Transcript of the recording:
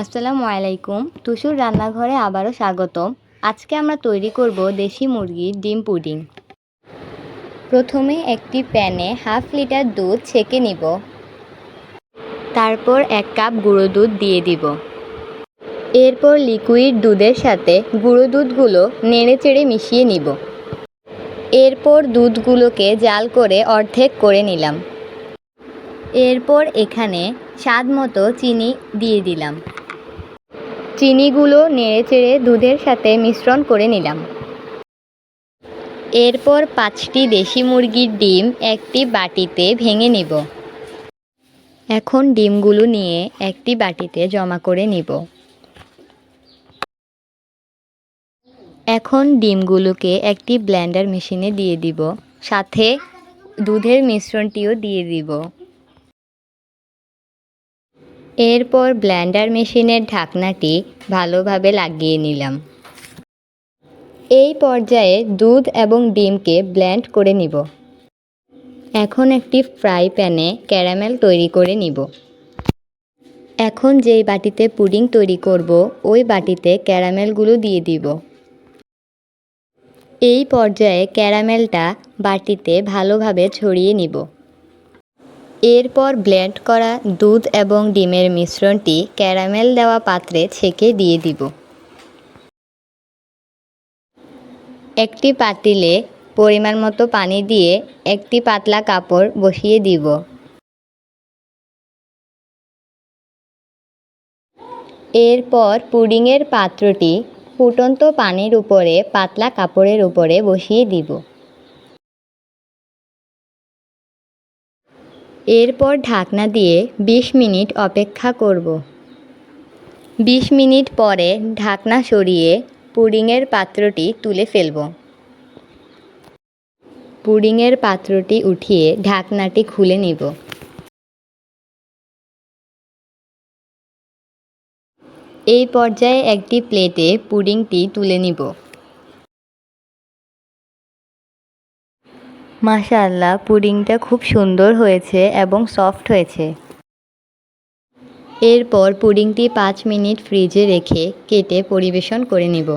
আসসালামু আলাইকুম। টুসুর রান্নাঘরে আবারও স্বাগতম। আজকে আমরা তৈরি করব দেশি মুরগির ডিম পুডিং। প্রথমে একটি প্যানে হাফ লিটার দুধ ছেঁকে নিব। তারপর এক কাপ গুঁড়ো দুধ দিয়ে দিব। এরপর লিকুইড দুধের সাথে গুঁড়ো দুধগুলো নেড়ে চেড়ে মিশিয়ে নিব। এরপর দুধগুলোকে জাল করে অর্ধেক করে নিলাম। এরপর এখানে স্বাদ মতো চিনি দিয়ে দিলাম। চিনিগুলো নেড়ে চেড়ে দুধের সাথে মিশ্রণ করে নিলাম। এরপর পাঁচটি দেশি মুরগির ডিম একটি বাটিতে ভেঙে নিব। এখন ডিমগুলো নিয়ে একটি বাটিতে জমা করে নিব। এখন ডিমগুলোকে একটি ব্লেন্ডার মেশিনে দিয়ে দিব। সাথে দুধের মিশ্রণটিও দিয়ে দিব। এরপর ব্ল্যান্ডার মেশিনের ঢাকনাটি ভালোভাবে লাগিয়ে নিলাম। এই পর্যায়ে দুধ এবং ডিমকে ব্ল্যান্ড করে নিব। এখন একটি ফ্রাই প্যানে ক্যারামেল তৈরি করে নিব। এখন যেই বাটিতে পুডিং তৈরি করব, ওই বাটিতে ক্যারামেলগুলো দিয়ে দিব। এই পর্যায়ে ক্যারামেলটা বাটিতে ভালোভাবে ছড়িয়ে নিব। এরপর ব্লেন্ড করা দুধ এবং ডিমের মিশ্রণটি ক্যারামেল দেওয়া পাত্রে ছেঁকে দিয়ে দিব। একটি পাতিলে পরিমাণ মতো পানি দিয়ে একটি পাতলা কাপড় বসিয়ে দিব। এরপর পুডিংয়ের পাত্রটি ফুটন্ত পানির উপরে, পাতলা কাপড়ের উপরে বসিয়ে দিব। এরপর ঢাকনা দিয়ে ২০ মিনিট অপেক্ষা করব। ২০ মিনিট পরে ঢাকনা সরিয়ে পুডিংয়ের পাত্রটি তুলে ফেলব। পুডিংয়ের পাত্রটি উঠিয়ে ঢাকনাটি খুলে নিব। এই পর্যায়ে একটি প্লেটে পুডিংটি তুলে নিব। মাশাআল্লাহ, পুডিংটা খুব সুন্দর হয়েছে এবং সফট হয়েছে। এরপর পুডিংটি পাঁচ মিনিট ফ্রিজে রেখে কেটে পরিবেশন করে নিব।